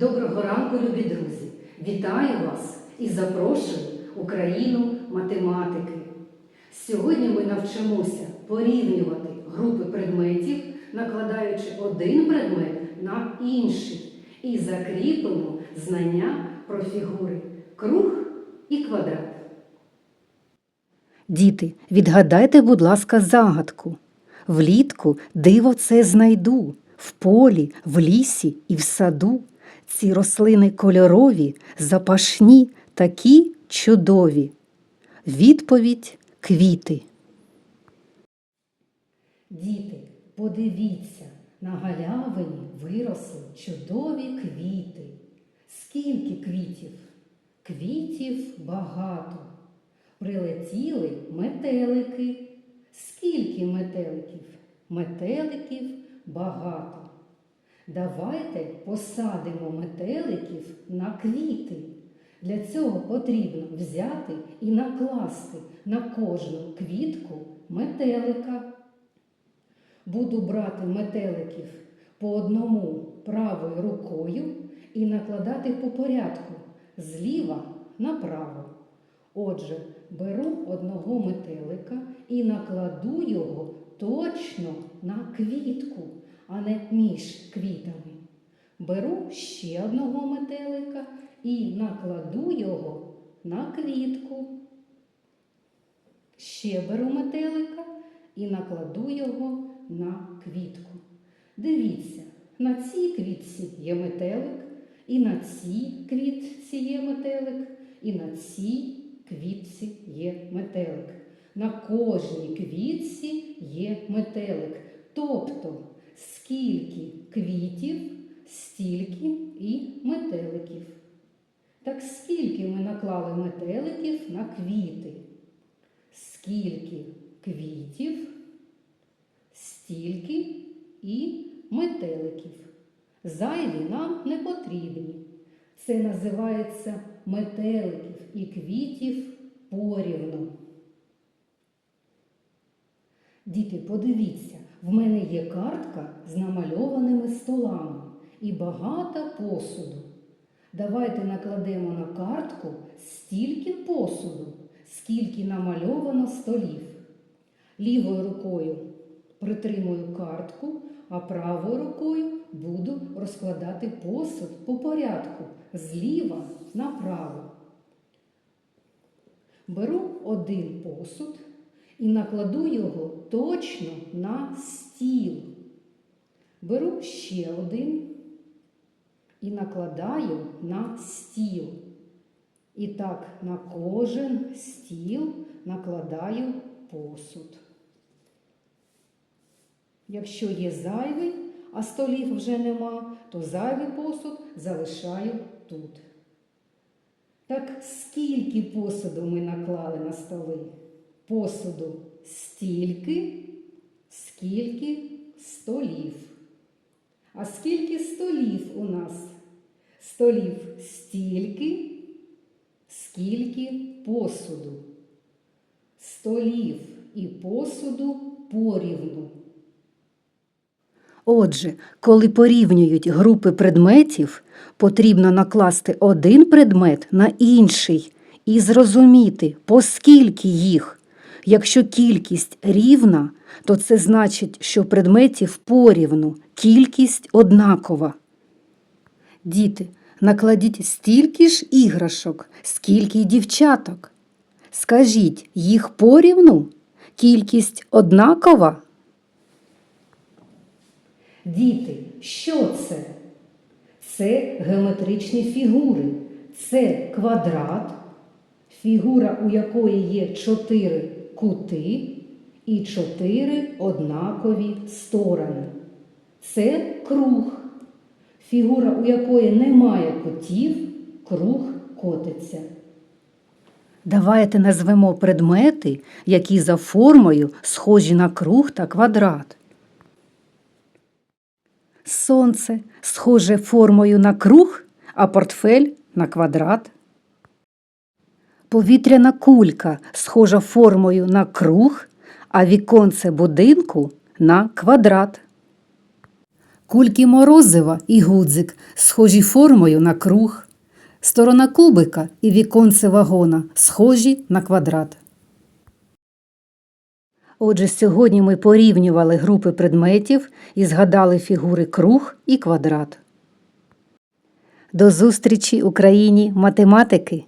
Доброго ранку, любі друзі! Вітаю вас і запрошую у країну математики. Сьогодні ми навчимося порівнювати групи предметів, накладаючи один предмет на інший, і закріпимо знання про фігури круг і квадрат. Діти, відгадайте, будь ласка, загадку. Влітку диво це знайду, в полі, в лісі і в саду. Ці рослини кольорові, запашні, такі чудові. Відповідь квіти. Діти, подивіться, на галявині виросли чудові квіти. Скільки квітів? Квітів багато. Прилетіли метелики. Скільки метеликів? Метеликів багато. Давайте посадимо метеликів на квіти. Для цього потрібно взяти і накласти на кожну квітку метелика. Буду брати метеликів по одному правою рукою і накладати по порядку зліва направо. Отже, беру одного метелика і накладу його точно на квітку, а не між квітами. Беру ще одного метелика і накладу його на квітку. Ще беру метелика і накладу його на квітку. Дивіться, на цій квітці є метелик, і на цій квітці є метелик, і на цій квітці є метелик. На кожній квітці є метелик. Тобто, скільки квітів, стільки і метеликів. Так скільки ми наклали метеликів на квіти? Скільки квітів, стільки і метеликів. Зайві нам не потрібні. Це називається метеликів і квітів порівну. Діти, подивіться, в мене є картка з намальованими столами і багато посуду. Давайте накладемо на картку стільки посуду, скільки намальовано столів. Лівою рукою притримую картку, а правою рукою буду розкладати посуд по порядку зліва направо. Беру один посуд і накладу його точно на стіл. Беру ще один і накладаю на стіл. І так на кожен стіл накладаю посуд. Якщо є зайвий, а столів вже нема, то зайвий посуд залишаю тут. Так скільки посуду ми наклали на столи? Посуду стільки, скільки столів. А скільки столів у нас? Столів стільки, скільки посуду. Столів і посуду порівну. Отже, коли порівнюють групи предметів, потрібно накласти один предмет на інший і зрозуміти, поскільки їх. Якщо кількість рівна, то це значить, що предметів порівну, кількість однакова. Діти, накладіть стільки ж іграшок, скільки й дівчаток. Скажіть, їх порівну? Кількість однакова? Діти, що це? Це геометричні фігури. Це квадрат, фігура, у якої є чотири кути і чотири однакові сторони. Це круг, фігура, у якої немає кутів, круг котиться. Давайте назвемо предмети, які за формою схожі на круг та квадрат. Сонце схоже формою на круг, а портфель на квадрат. Повітряна кулька схожа формою на круг, а віконце будинку на квадрат. Кульки морозива і гудзик схожі формою на круг. Сторона кубика і віконце вагона схожі на квадрат. Отже, сьогодні ми порівнювали групи предметів і згадали фігури круг і квадрат. До зустрічі Україні математики!